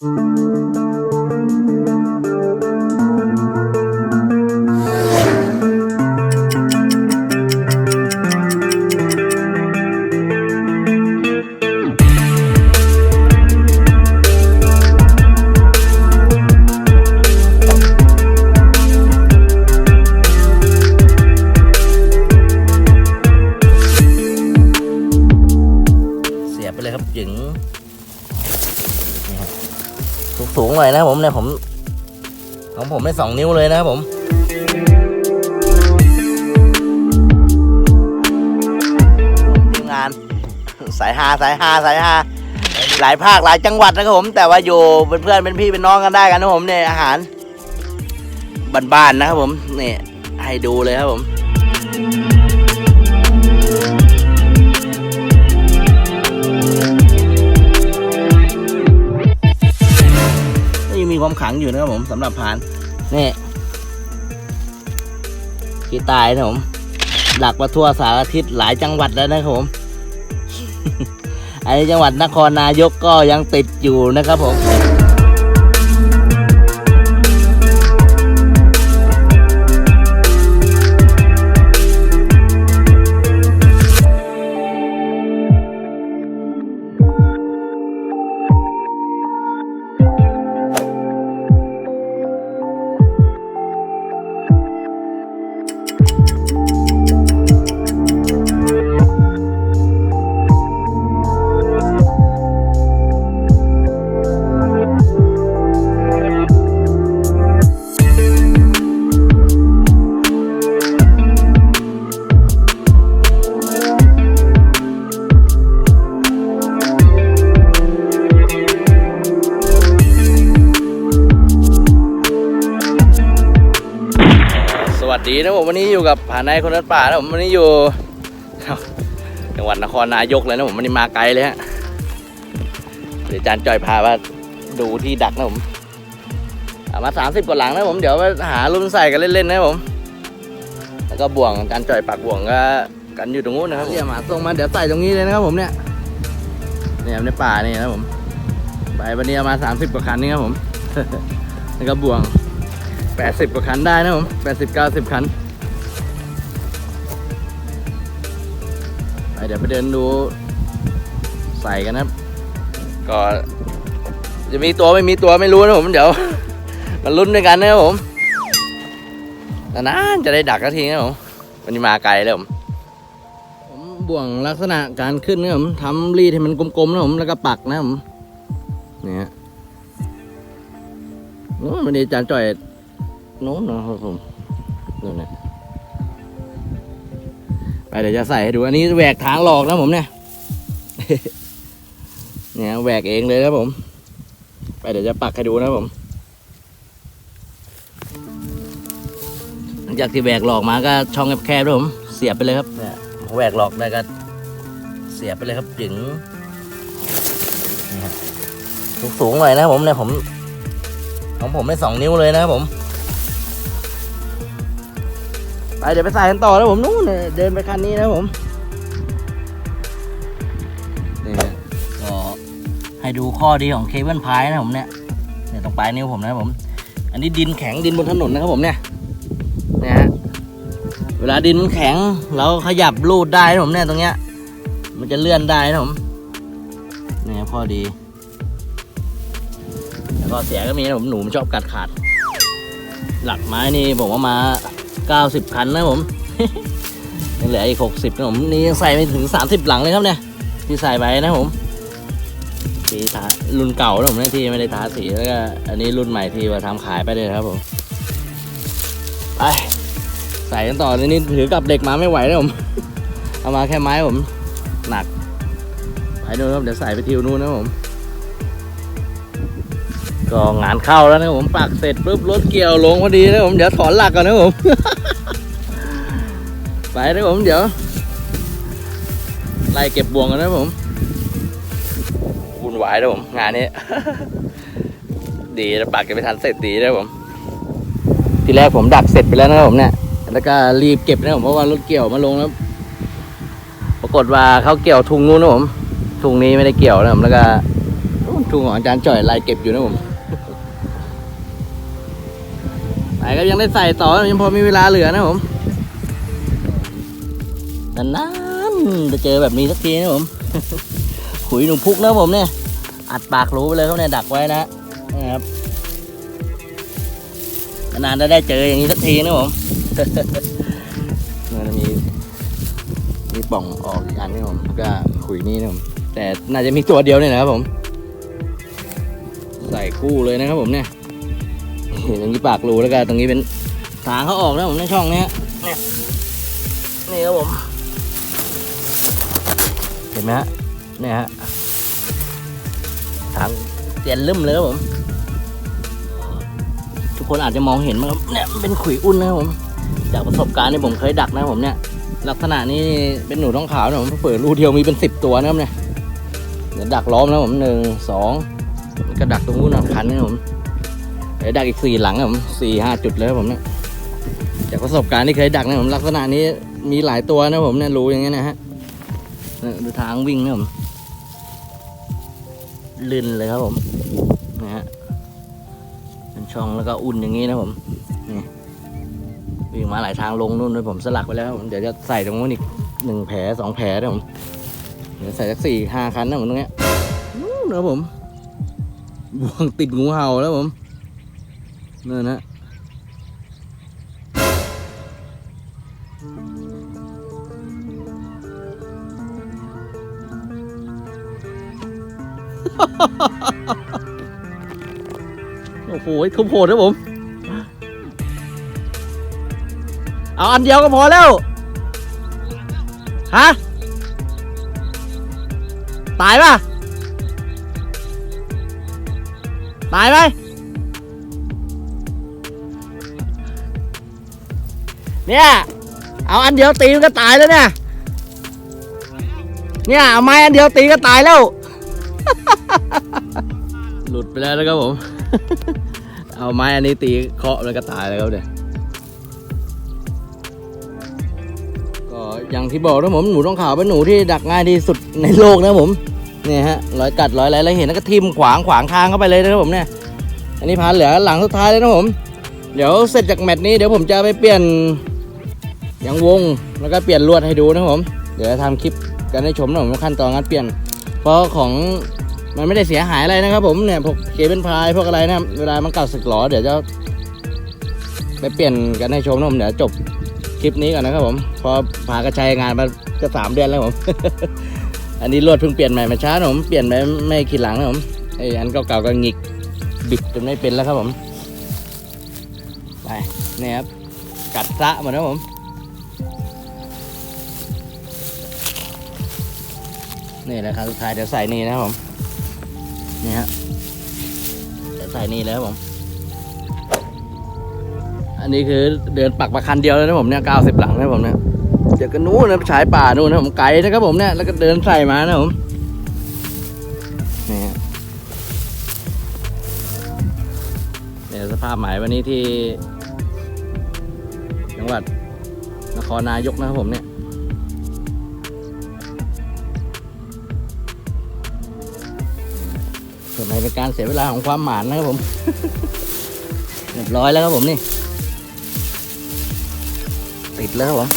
เเนี่ยผม ของผมได้สองนิ้วเลยนะครับผมทีมงานสายฮาสายฮาสายฮาหลายภาคหลายจังหวัดนะครับผม แต่ว่าอยู่เป็นเพื่อนเป็นพี่เป็นน้องกันได้กันนะผมเนี่ยอาหารบ้านๆนะครับผมนี่ให้ดูเลยครับผม ความขังอยู่นะครับผมสำหรับพานนี่ขี้ตายนะผมหลักมาทั่วสารทิศหลายจังหวัดแล้วนะครับผมอันนี้จังหวัดนครนายกก็ยังติดอยู่นะครับผม ผมวันนี้อยู่กับผาในคนรัดป่านะผมวันนี้อยู่จังหวัดนครนายกเลยนะผมวันนี้มาไกลเลยฮะเดี๋ยวจารย์จอยพาว่าดูที่ดักนะผมมาสามสิบกว่าหลังนะผมเดี๋ยวมาหารุ่นใส่กันเล่นๆนะผม แล้วก็บ่วงอาจารย์จอยปักบ่วงก็กันอยู่ตรงนู้นนะครับเนี่ยหมาส่งมาเดี๋ยวใส่ตรงนี้เลยนะครับผมเนี่ยเนี่ยในป่านี่นะผมไปวันนี้มาสามสิบกว่าคันนี่ครับผมแล้วก็บ่วงแปดสิบกว่าคันได้นะผมแปดสิบเก้าสิบคัน เดี๋ยวไปเดินดูใส่กันนะครับ ก็จะมีตัวไม่มีตัวไม่รู้นะผมเดี๋ยวมาลุ้นด้วยกันนะครับผมแต่นานจะได้ดักสักทีนะผมวันนี้มาไกลแล้วผมผมบ่วงลักษณะการขึ้นนะผมทำรีดให้มันกลมๆนะผมแล้วก็ปักนะผมเนี่ยโอ้ยวันนี้อาจารย์จ่อยโน้นนะครับผมนู่นนะ ไปเดี๋ยวจะใส่ให้ดูอันนี้แหวกทางหลอกนะผมเนี่ยเนี่ยแหวกเองเลยครับผม ไปเดี๋ยวจะปักให้ดูนะผมหลังจากที่แหวกหลอกมาก็ช่องแคบๆด้วยผม เสียบไปเลยครับเนี่ยแหวกหลอกได้ก็เสียบไปเลยครับจึงนี่ครับสูงๆหน่อยนะผมเนี่ยผมของผมได้สองนิ้วเลยนะครับผม ไปเดี๋ยวไปใส่กันต่อแล้วผมนู้นเนี่ยเดินไปคันนี้นะผมนี่ก็ให้ดูข้อดีของเคเบิลพายนะผมเนี่ยเนี่ยตรงปลายนิ้วผมนะผม อันนี้ดินแข็งดินบนถนนนะครับผมเนี่ยเนี่ยฮะเวลาดินมันแข็งเราขยับลูดได้นะผมเนี่ยตรงเนี้ย มันจะเลื่อนได้นะผมเนี่ยข้อดีแล้วก็เสียก็มีนะผมหนูมันชอบกัดขาด หลักไม้นี่ผมว่ามา 90 คันนะผม ยังเหลืออีก 60นะผม นี่ยังใส่ไม่ถึง 30 หลังเลยครับเนี่ย ที่ใส่ไปนะผมที่ทารุ่นเก่านะผมเนี่ยที่ไม่ได้ทาสีแล้วก็อันนี้รุ่นใหม่ที่ว่าทำขายไปเลยครับผม ไป ใส่กันต่อเลยนี่ถือกับเหล็กมาไม่ไหวนะผม เอามาแค่ไม้ผม หนัก ไปดูนครับเดี๋ยวใส่ไปทิวนู้นนะผม ก็งานเข้าแล้วนะผมปักเสร็จปุ๊บรถเกี่ยวลงพอดีนะผมเดี๋ยวถอนหลักก่อนนะผม ไปนะผมเดี๋ยวไล่เก็บบ่วงกันนะผมวุ่นวายนะผม งานนี้ ดีนะปักกันไม่ทันเสร็จดีนะผม ทีแรกผมดักเสร็จไปแล้วนะผมเนี่ยแล้วก็รีบเก็บนะผมเพราะว่ารถเกี่ยวมาลงแล้วปรากฏว่าเขาเกี่ยวทุงนู้นนะผมทุงนี้ไม่ได้เกี่ยวนะผมแล้วก็ทุ่งของอาจารย์จ่อยไล่เก็บอยู่นะผม ก็ยังได้ใส่ต่อยังพอมีเวลาเหลือนะผมนานๆจะเจอแบบนี้สักทีนะผมขุยหนุ่มพุกนะผมเนี่ย อัดปากรู้ไปเลยเขาเนี่ยดักไว้นะนะครับนานๆจะได้เจออย่างนี้สักทีนะผมมันมีมีป่องออกอีกอันนี่ผมก็ขุยนี่นะผมแต่น่าจะมีตัวเดียวเนี่ยนะครับผม ใส่คู่เลยนะครับผมเนี่ย นี่ตรงนี้ปากรูแล้วก็ตรงนี้เป็นทางเขาออกนะผมในช่องเนี้ยเนี่ยนี่ครับผม เห็นไหมฮะเนี่ยฮะทางเตียนลึ่มเลยครับผม ทุกคนอาจจะมองเห็นมั้งครับเนี่ยมันเป็นขุยอุ่นนะครับผม จากประสบการณ์ที่ผมเคยดักนะครับผมเนี่ย ลักษณะนี้เป็นหนูท้องขาวนะผมเปิดรูเดียวมีเป็นสิบตัวนะครับเนี่ยเดี๋ยวดักล้อมนะผมหนึ่งสองก็ดักตรงนู้นนะพันนะผม เดี๋ยวดักอีกสี่หลังนะผมสี่ห้าจุดเลยผมเนี่ยจากประสบการณ์ที่เคยดักนะผมลักษณะนี้มีหลายตัวนะผมเนี่ยรูอย่างเงี้ยนะฮะดูทางวิ่งนะผมลื่นเลยครับผมนะฮะเป็นช่องแล้วก็อุ่นอย่างนี้นะผมนี่วิ่งมาหลายทางลงนู่นเลยผมสลักไปแล้วผมเดี๋ยวจะใส่ตรงนู้นอีกหนึ่งแผลสองแผลนะผมเดี๋ยวใส่สักสี่ห้าคันนะผมตรงเนี้ยนู่นนะผมบ่วงติดงูเห่าแล้วผม นั่นนะโอ้โหทุบโหดนะผม เอาอันเดียวก็พอแล้ว ฮะ ตายป่ะ ตายไหม เนี่ย เอาอันเดียวตีมันก็ตายแล้วเนี่ย เนี่ยเอาไม้อันเดียวตีก็ตายแล้ว หลุดไปแล้วนะครับผม เอาไม้อันนี้ตีเคาะแล้วก็ตายแล้วครับเนี่ย ก็อย่างที่บอกนะผมหนูต้องขาวเป็นหนูที่ดักง่ายที่สุดในโลกนะผมเนี่ยฮะรอยกัดรอยอะไรแล้วเห็นแล้วก็ทิ่มขวางขวางทางเข้าไปเลยนะครับผมเนี่ย อันนี้พานเหลือหลังสุดท้ายเลยนะผม เดี๋ยวเสร็จจากแมตช์นี้เดี๋ยวผมจะไปเปลี่ยน ยางวงแล้วก็เปลี่ยนลวดให้ดูนะผม เดี๋ยวจะทำคลิปกันให้ชมนะผมว่าขั้นตอนการเปลี่ยน เพราะของมันไม่ได้เสียหายอะไรนะครับ ผมเนี่ยพวกเคเบิลพายพวกอะไรนะเวลามันเก่าสึกหรอเดี๋ยวจะไปเปลี่ยนกันให้ชมนะผมเดี๋ยวจบคลิปนี้ก่อนนะครับผมพอพากระชัยงานมาจะสามเดือนแล้วผม อันนี้ลวดเพิ่งเปลี่ยนใหม่มาช้าผมเปลี่ยนไปไม่กี่หลังนะผมไออันเก่าๆก็หงิกบิดจนไม่เป็นแล้วครับผมไปนี่ครับกัดซะหมดนะผม นี่แหละครับสุดท้ายเดี๋ยวใส่นี่นะครับผมนี่ฮะเดี๋ยวใส่นี่แล้วผม อันนี้คือเดินปักมาคันเดียวเลยนะผมเนี่ยเก้าสิบหลังนะผมเนี่ยเดี๋ยวก็นู้นนะฉายป่านู้นนะผมไกลนะครับผมเนี่ยแล้วก็เดินใส่มานะผมนี่เนี่ยสภาพหมายวันนี้ที่ จังหวัดนครนายกนะครับผมเนี่ย ไม่เป็นการเสียเวลาของความหมานนะครับผม เรียบร้อยแล้วครับผมนี่ ติดแล้วครับผม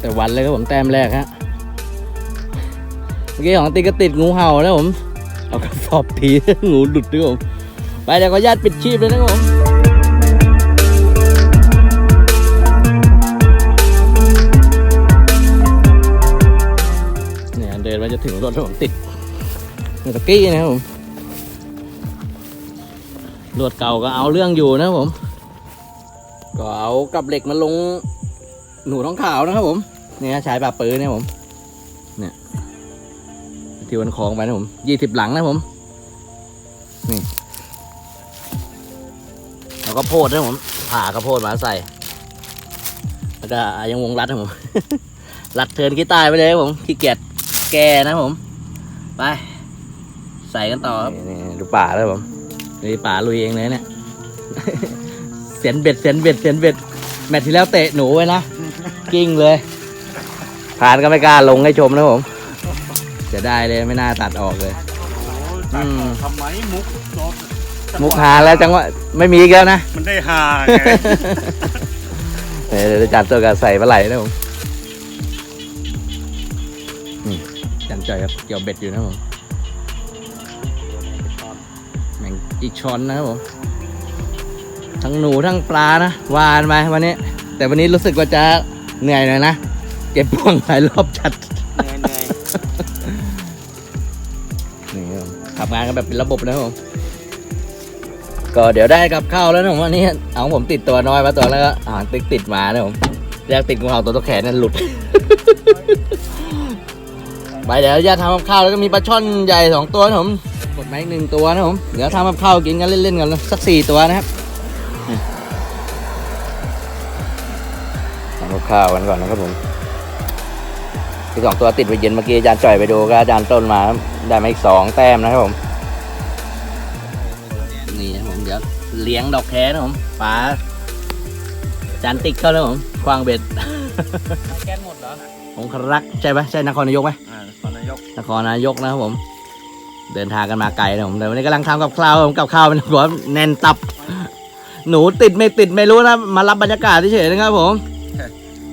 แต่วันเลยครับผมแต้มแรกฮะเมื่อกี้ของตีก็ติดงูเห่าแล้วผม เอากระสอบทีงูหลุดด้วยผม ไปเดี๋ยวขออนุญาตปิดชีพเลยนะครับผม จะถึงรถผมติดเมื่อตะกี้นะครับผมรวดเก่าก็เอาเรื่องอยู่นะครับผม ก็เอากับเหล็กมาลงหนูท้องขาวนะครับผมเนี่ยใชายป่าปืนเนี่ยผม เนี่ยที่วันคลองไปนะผมยี่สิบหลังนะผมนี่แล้วก็โพดนะผมผ่ากระโพดมาใส่ แล้วก็ยังวงรัดนะผม รัดเทินขี้ใต้ไปเลยผมขี้เกียจ แกนะผม ไป ใส่กันต่อครับนี่ดูป่าแล้วผมนี่ป่าลุยเองเลยเนี่ย เสียนเบ็ดเสียนเบ็ดเสียนเบ็ด แมตช์ที่แล้วเตะหนูไว้นะ กิ้งเลยผ่านก็ไม่กล้าลงให้ชมนะผมจะได้เลยไม่น่าตัดออกเลยอืมทำไมมุกโดนมุกหาแล้วจังหวะไม่มีอีกแล้วนะ มันได้ฮาไงเดี๋ยวเดี๋ยวจัดตัวกับใส่ปลาไหลนะผม จันจ่อยครับเกี่ยวเบ็ดอยู่นะผมแมงอีกช้อนนะครับผมทั้งหนูทั้งปลานะวานไปวันนี้ แต่วันนี้รู้สึกว่าจะเหนื่อยหน่อยนะ เก็บพ่วงหลายรอบจัดเหนื่อยเหนื่อยนี่ครับทำงานกันแบบเป็นระบบนะครับผมก็เดี๋ยวได้กับข้าวแล้วนะผมวันนี้เอาของผมติดตัวน้อยมาตัวแล้วก็อาหารติดติดมานะผมแยกติดของเราตัวตัวแขนนั่นหลุด ไปเดี๋ยวจะทำกับข้าวแล้วก็มีปลาช่อนใหญ่สองตัวนะผมกดมาอีกหนึ่งตัวนะผมเดี๋ยวทำกับข้าวกินกันเล่นๆกันสักสี่ตัวนะครับนี่ทำกับข้าวกันก่อนนะครับผมที่สองตัวติดไปเย็นเมื่อกี้อาจารย์จ่อยไปดูก็อาจารย์ต้นมาได้มาอีกสองแต้มนะครับผมนี่นะผมเดี๋ยวเลี้ยงดอกแคนะผมปลาจานติ๊กเข้าแล้วผมควางเบ็ดแกนหมดเหรอ องครักษ์ใช่ไหมใช่นครนายกไหมอ่าตอนนายกนครนายกนะครับผม เดินทางกันมาไกลนะผมแต่วันนี้กำลังทำกับข้าวผมกับข้าวเป็นหัวแน่นตับ หนูติดไม่ติดไม่รู้นะมารับบรรยากาศเฉยๆนะครับผม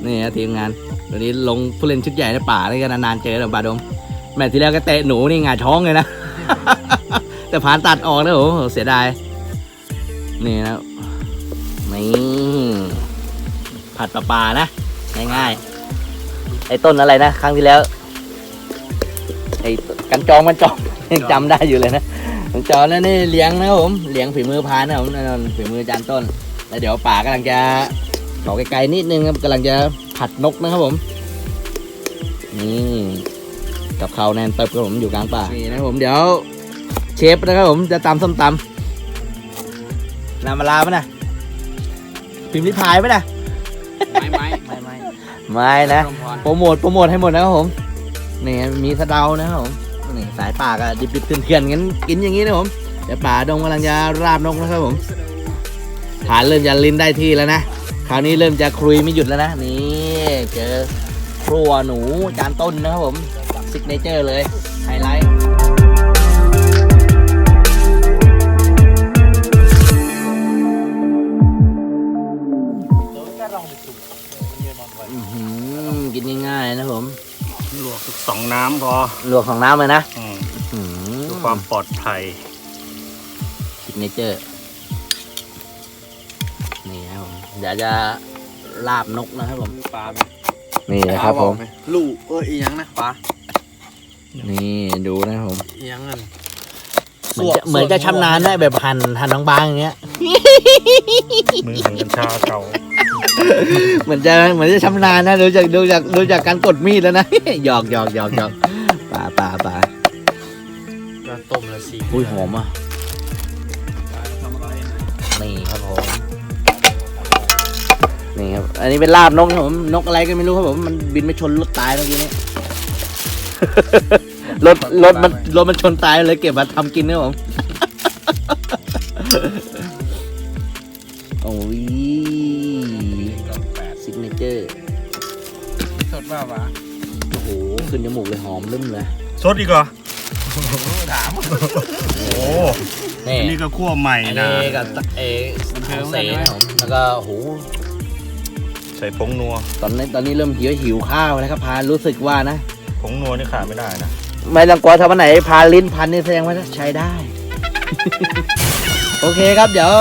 นี่นะทีมงานวันนี้ลงผู้เล่นชุดใหญ่ในป่านี่กันนานๆเจอแล้วป่าดมแมตช์ที่แล้วก็เตะหนูนี่หงายท้องเลยนะ แต่ผ่านตัดออกนะโอ้โหเสียดายนี่นะนี่ผัดปลาปลานะ ง่ายๆ ไอ้ต้นอะไรนะครั้งที่แล้ว ไอ้กันจองมันจอง ยังจำได้อยู่เลยนะกันจองแล้วนี่เลี้ยงนะครับผมเลี้ยงฝีมือพานนะครับผมแน่นอนฝีมือจานต้นแล้วเดี๋ยวป่ากำลังจะขอไกลๆนิดนึงครับกำลังจะผัดนกนะครับผมนี่กับเขาวแนนเติบครับผมอยู่กลางป่านี่นะครับผมเดี๋ยว เชฟนะครับผมจะตำส้มตำนามาลาปะนะพิมพ์ริพายปะนะไม้ไม้ไม้ไม้ ไม่นะโปรโมทโปรโมทให้หมดนะครับผมนี่มีสะเดานะครับผมนี่สายป่าก็ดิบๆเถื่อนๆงั้นกินอย่างนี้นะผมเดี๋ยวป่าดงกำลังจะราบนกนะครับผมฐานเริ่มจะลิ้นได้ที่แล้วนะคราวนี้เริ่มจะครุยไม่หยุดแล้วนะนี่เจอครัวหนูจานต้นนะครับผมซิกเนเจอร์เลย กสักสองน้ำพอลวกของน้ำเลยนะอืมอื้อหือเพื่อความปลอดภัยซิกเนเจอร์นี่นะครับผมเดี๋ยวจะลาบนกนะครับผมปลาไหมนี่นะครับผม ลูกเอออีหยังนะปลานี่ดูนะครับผมอีหยังนั่นเหมือนจะเหมือนจะชำนาญได้แบบหั่นหั่นบางๆอย่างเงี้ยมือเหมือนกัญชาเก่า เหมือนจะเหมือนจะชำนาญนะดูจากดูจากดูจากการกดมีดแล้วนะ หยอกหยอกหยอกหยอกป่าป่าป่าก็ต้มแล้วสิอุ้ยหอมอะทำอะไรนี่ครับผมนี่ครับอันนี้เป็นลาบนกครับผมนกอะไรก็ไม่รู้ครับผมมันบินไปชนรถตายเมื่อกี้นี้รถรถมันรถมันชนตายเลยเก็บมาทำกินนะครับผม จมูกเลยหอมลืมเลยสดอีกเหรอถามโอ้นี่อันนี้ก็คั่วใหม่อันนะนี้กับเอมันเทิงเซกันไหมนะครับผมแล้วก็โอ้โหใส่ผงนัวตอนนี้ตอนนี้เริ่มหิวหิวข้าวแล้วครับพารู้สึกว่านะ ผงนัวนี่ขาดไม่ได้นะไม่ต้องกลัวถ้าวันไหนพาลิ้นพันนี่แสดงว่าใช้ได้ โอเคครับเดี๋ยว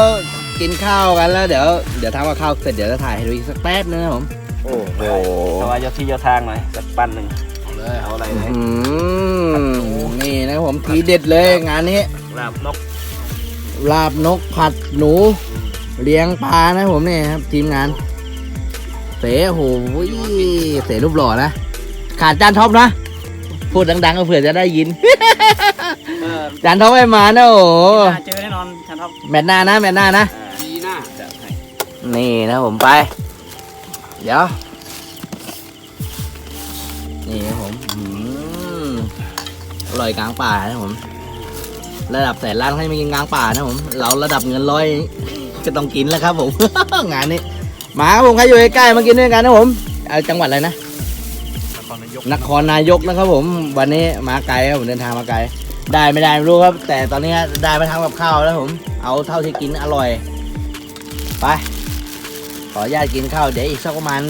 กินข้าวกันแล้วเดี๋ยวเดี๋ยวทำกับข้าวเสร็จเดี๋ยวจะถ่ายให้ดูอีกสักแป๊บนึงนะครับผมโอ้โหเอาไว้ยกที่ยกทางหน่อยสักปั้นหนึ่ง เอาเลยเอาอะไรเลยอืมนี่นะครับผมทีเด็ดเลยงานนี้ลาบนกลาบนกผัดหนู เลี้ยงปลานะครับผมนี่ครับ ทีมงาน เสโอ้โหเสรูปหล่อนะขาดจานท็อปนะพูดดังๆก็เผื่อจะได้ยินเออจานท็อปไม่มานะโอ้โหน่าเจอแน่นอนชันท็อปแมตช์หน้านะแมตช์หน้านะดีหน้าจะให้นี่นะผมไป เดี๋ยว นี่ครับผมอืมอร่อยกลางป่านะผม ระดับแสนล้านให้มากินกลางป่านะผม เราระดับเงินร้อยก็ต้องกินแล้วครับผม งานนี้มาครับผมใครอยู่ใกล้ๆมากินด้วยกันนะผมเอาจังหวัดอะไรนะนครนายกนครนายกนะครับผม วันนี้มาไกลครับผมเดินทางมาไกล ได้ไม่ได้ไม่รู้ครับ แต่ตอนนี้ได้มาทำกับข้าวแล้วผม เอาเท่าที่กินอร่อย ไป ขออนุญาตกินข้าวเดี๋ยวอีกสักประมาณ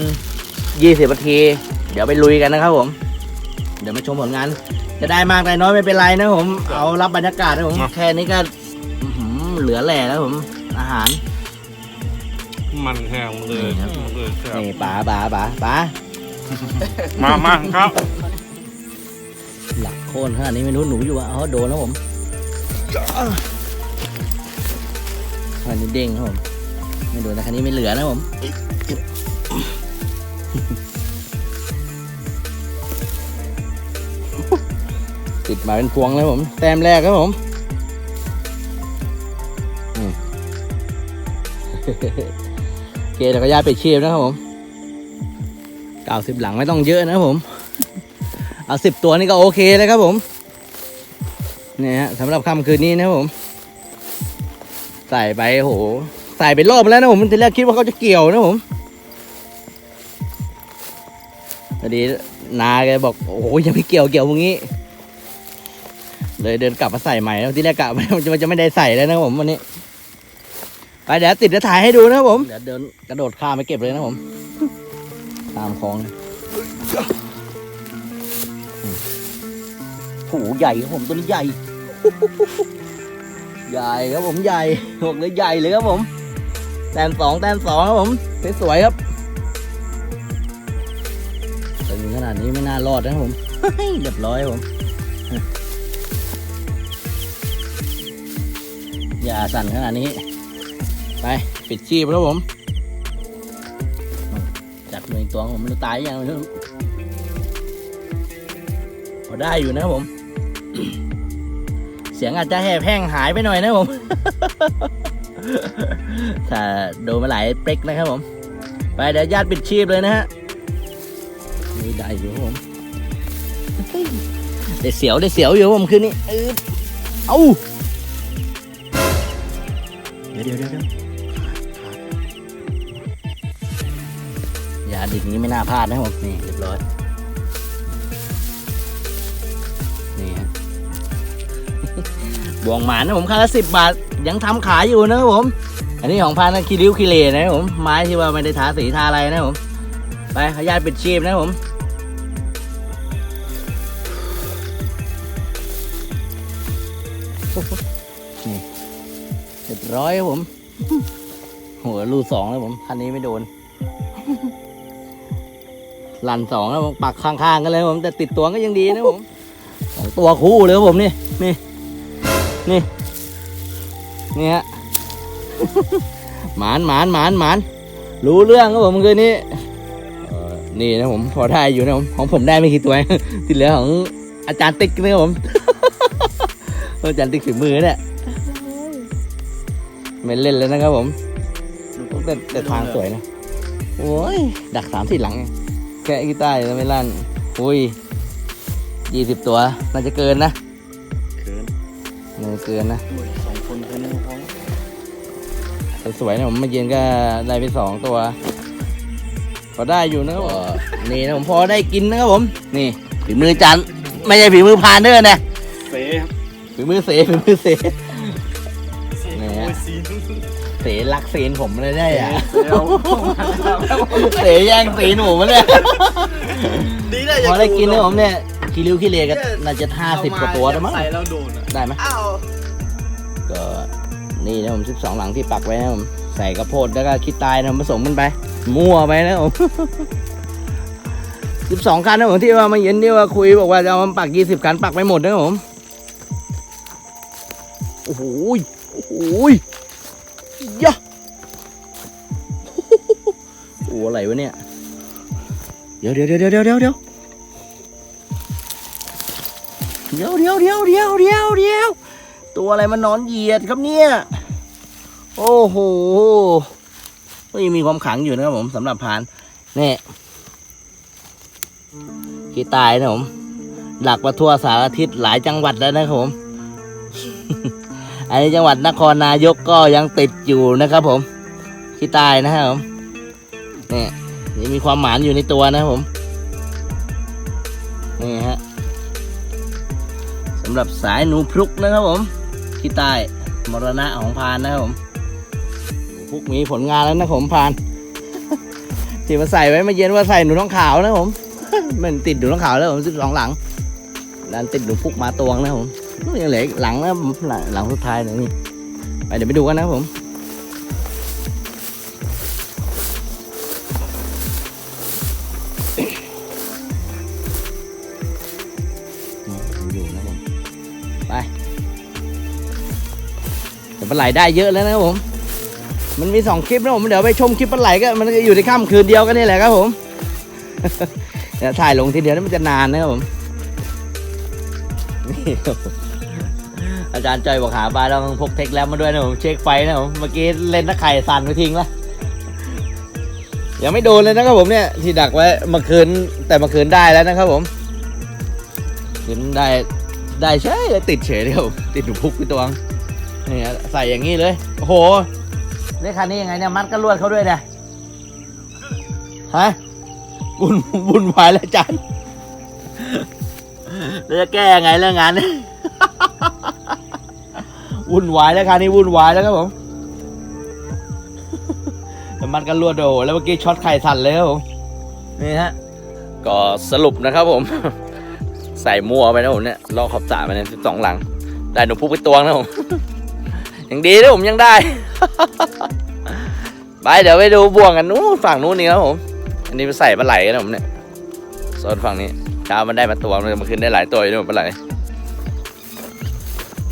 20นาที เดี๋ยวไปลุยกันนะครับผม เดี๋ยวมาชมผลงาน จะได้มากได้น้อยไม่เป็นไรนะผม เอารับบรรยากาศนะผม แค่นี้ก็อื้อหือเหลือแหล่แล้วผม อาหาร มันแห้งเลยนี่ครับเลยแซ่บนี่ป๋าป๋าป๋าป๋ามามาครับหลักโคนขนาดนี้ไม่รู้หนูอยู่อะอ๋อโดนแล้วผมอันนี้เด้งครับผม ไม่โดนแต่คันนี้ไม่เหลือนะผม ติดมาเป็นพวงเลยผม แต้มแรกครับผมเคเดี๋ยวก็ย่าไปเชียบนะครับผมเก้าสิบหลังไม่ต้องเยอะนะผม เอาสิบตัวนี่ก็โอเคเลยครับผมเนี่ยฮะสำหรับค่ำคืนนี้นะผม ใส่ไปโห ใส่ไปรอบแล้วนะผมทีแรกคิดว่าเขาจะเกี่ยวนะผมพอดีนาแกบอกโอ้โหยังไม่เกี่ยวเกี่ยวพวกนี้ เลยเดินกลับมาใส่ใหม่แล้วที่แรกกะมันจะมันจะไม่ได้ใส่แล้วนะครับผมวันนี้ ไปเดี๋ยวติดจะถ่ายให้ดูนะครับผม เดี๋ยวเดินกระโดดข้ามไปเก็บเลยนะผม ตามคลองเลยโหใหญ่ครับผมตัวนี้ใหญ่ ใหญ่ครับผมใหญ่บอกเลยใหญ่เลยครับผม แต้มสองแต้มสองครับผมสวยๆครับตึงขนาดนี้ไม่น่ารอดนะครับผมเรียบร้อยครับผม อย่าสั่นขนาดนี้ ไป ปิดชีพแล้วผมจัดมือตัวผมมันตายยังไม่รู้พอได้อยู่นะครับผม เสียงอาจจะแหบแห้งหายไปหน่อยนะผม ถ้าโดนมาหลายเปรกนะครับผม ไปเดี๋ยวญาติปิดชีพเลยนะฮะนี่ได้อยู่ผมได้เสียวได้เสียวอยู่ผมคืนนี้เออเอา ดี๋ยวเดี๋ยวเดี๋ยวเดี๋ยวอย่าดิ่งนี้ไม่น่าพลาดนะผมนี่เรียบร้อย นี่ฮะบวงหมานะผมค่าละสิบบาทยังทำขายอยู่นะครับผม อันนี้ของพานะคิริวคิเลนะครับผมไม้ที่ว่าไม่ได้ทาสีทาอะไรนะครับผมไปขออนุญาตปิดชีพนะครับผม รียบร้อยครับผม หัวรูสองแล้วผมคันนี้ไม่โดนลันสองแล้วผมปักข้างๆกันเลยครับผมแต่ติดตัวก็ยังดีนะครับผมสองตัวคู่เลยครับผมนี่นี่นี่นี่ฮะหมานหมานหมานหมานรู้เรื่องครับผมคืนนี้เอ่อนี่นะผมพอได้อยู่นะผมของผมได้ไม่กี่ตัวที่เหลือของอาจารย์ติ๊กนะครับผมอาจารย์ติ๊กฝีมือเนี่ย ไม่เล่นแล้วนะครับผมแต่แต่ทางสวยนะ โอ้ย ดักสามสี่หลัง แค่กีตาร์ยังไม่ลั่นอุ้ยยี่สิบตัว น่าจะเกินนะเขินน่าจะเกินนะสองคนคืนนึงพอสวยๆนะผมมาเย็นก็ได้ไปสองตัวพอได้อยู่นะครับผมนี่นะผมพอได้กินนะครับผม นี่ฝีมือจันไม่ใช่ฝีมือพานเด้อนะเซ่ฝีมือเสฝีมือเสนี่ฮะโอ้ย ซีนเสรักเสนผมเลยได้อะแล้วเสแย่งสีหนูมาเนี่ยดีได้พอได้กินนะผมเนี่ยคิริวคิเลก็น่าจะห้าสิบกว่าตัวแล้วมั้งใส่แล้วโดนอะได้ไหมอ้าวก็นี่นะผมสิบสองหลังที่ปักไว้นะผมใส่กระโพดแล้วก็คิดตายนะผมผสมมันไป มั่วไปนะผมสิบสองคันนะผมที่ว่ามาเย็นที่ว่าคุยบอกว่าจะเอามาปักยี่สิบคันปักไม่หมดนะผมโอ้โหย โอ้ยยะโอ้อะไรวะเนี่ย เดี๋ยวเดี๋ยวเดี๋ยวเดี๋ยวเดี๋ยวเดี๋ยวเดี๋ยวเดี๋ยวเดี๋ยวเดี๋ยวเดี๋ยวเดี๋ยวตัวอะไรมันนอนเหยียดครับเนี่ย โอ้โหก็ยังมีความขังอยู่นะครับผมสำหรับพานนี่ขี้ตายนะผมหลักมาทั่วสารทิศหลายจังหวัดแล้วนะครับผม อันนี้จังหวัดนครนายกก็ยังติดอยู่นะครับผมที่ใต้นะครับผมนี่นี่มีความหมานอยู่ในตัวนะครับผมนี่ฮะสำหรับสายหนูพลุกนะครับผมที่ใต้มรณะของพานนะครับผมพลุกมีผลงานแล้วนะผมพานที่มาใส่ไว้มาเย็นว่าใส่หนูท้องขาวนะผมมันติดหนูท้องขาวแล้วผมสิบสองหลังดันติดหนูพลุกมาตวงนะครั บผมยังเหลืออีกหลังนะหลังหลังสุดท้ายหนึ่งนี่ไปเดี๋ยวไปดูกันนะผมอยู่นะผมไปแต่ปลาไหลได้เยอะแล้วนะผม มันมีสองคลิปนะผมเดี๋ยวไปชมคลิปปลาไหลก็มันก็อยู่ในค่ำคืนเดียวกันนี่แหละครับผมเดี๋ยวถ่ายลงทีเดียวนี่มันจะนานนะครับผมนี่ครับผม อาจารย์จอยบอกหาปลาต้องพกเทคแล้วมาด้วยนะผมเช็คไฟนะผมเมื่อกี้เล่นตะไคร่สั่นไปทิ้งล้วยังไม่โดนเลยนะครับผมเนี่ยที่ดักไว้เมื่อคืนแต่เมื่อคืนได้แล้วนะครับผมคืนได้ได้ใช่ติดเฉยเลยครับผมติดอยู่พุกไปตัวงนี่ใส่อย่างนี้เลยโอ้โหเลขคันนี้ยังไงเนี่ยมัดก็ลวดเขาด้วยเนี่ยฮะบุญบุญวายแล้วอาจารย์แล้วจะแก้ยังไงเรื่องงานนี้ วุ่นวายแล้วคราวนี้วุ่นวายแล้วครับผมแต่มันกันรวดโดแล้วเมื่อกี้ช็อตไข่สั่นเลยครับผมนี่ฮะก็สรุปนะครับผม ใส่มั่วไปนะผมเนี่ยลอกขอบสระไปเนี่ยสิบสองหลัง ได้หนูพุกไปตวงนะผมยังดีนะผมยังได้ไปเดี๋ยวไปดูบ่วงกันนู้นฝั่งนู้นนี่ครับผม อันนี้ไปใส่ปลาไหลกันนะผมเนี่ยโซนฝั่งนี้เช้ามันได้มาตัวมันขึ้นได้หลายตัวอยู่นะผมปลาไหล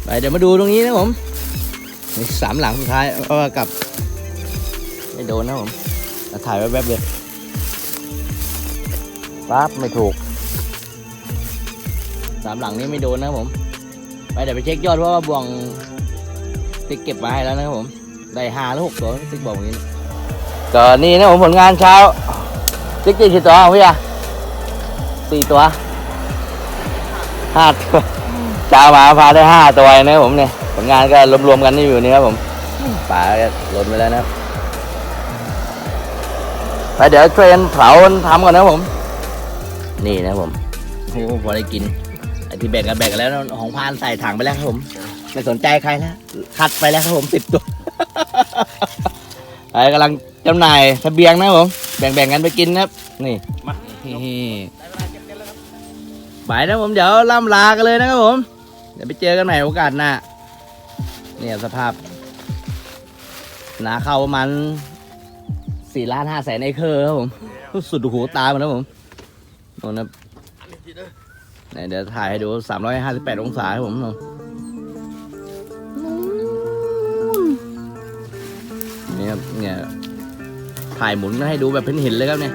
ไปเดี๋ยวมาดูตรงนี้นะผมสามหลังสุดท้ายก็กลับไม่โดนนะผมถ่ายแวบเดียวปั๊บไม่ถูกสามหลังนี้ไม่โดนนะผม ไปเดี๋ยวไปเช็คยอดเพราะว่าบ่วงติ๊กเก็บมาให้แล้วนะครับผม ได้ห้าหรือหกตัวติ๊กบอกอย่างนี้ก็นี่นะผมผลงานเช้าติ๊กกี่ตัวพี่อะสี่ตัวห้าตัว เช้ามาพาได้ห้าตัวเองนะครับผมเนี่ยผลงานก็รวมๆกันนี่อยู่นี่ครับผมป่าก็หล่นไปแล้วนะครับไปเดี๋ยวเทรนเผาทำก่อนนะครับผม นี่นะครับผมโอ้โหพอได้กินไอที่แบ่งกันแบ่งกันแล้วนะของพานใส่ถังไปแล้วครับผมไม่สนใจใครแล้วคัดไปแล้วครับผมสิบตัวไอ้กำลังจำหน่ายเสบียงนะครับผมแบ่งๆกันไปกินนะครับนี่มาไปนะผมเดี๋ยวล่ำลากันเลยนะครับผมเดี๋ยวไปเจอกันใหม่โอกาสหน้าเนี่ยสภาพ หนาเข้าประมาณสี่ล้านห้าแสนไอเคอร์ครับผม สุดหูตาหมดแล้วผมโน่นนะเดี๋ยวถ่ายให้ดูสามร้อยห้าสิบแปดองศาครับผมโน่นนี่ครับเนี่ยถ่ายหมุนให้ดูแบบเห็นๆเลยครับเนี่ย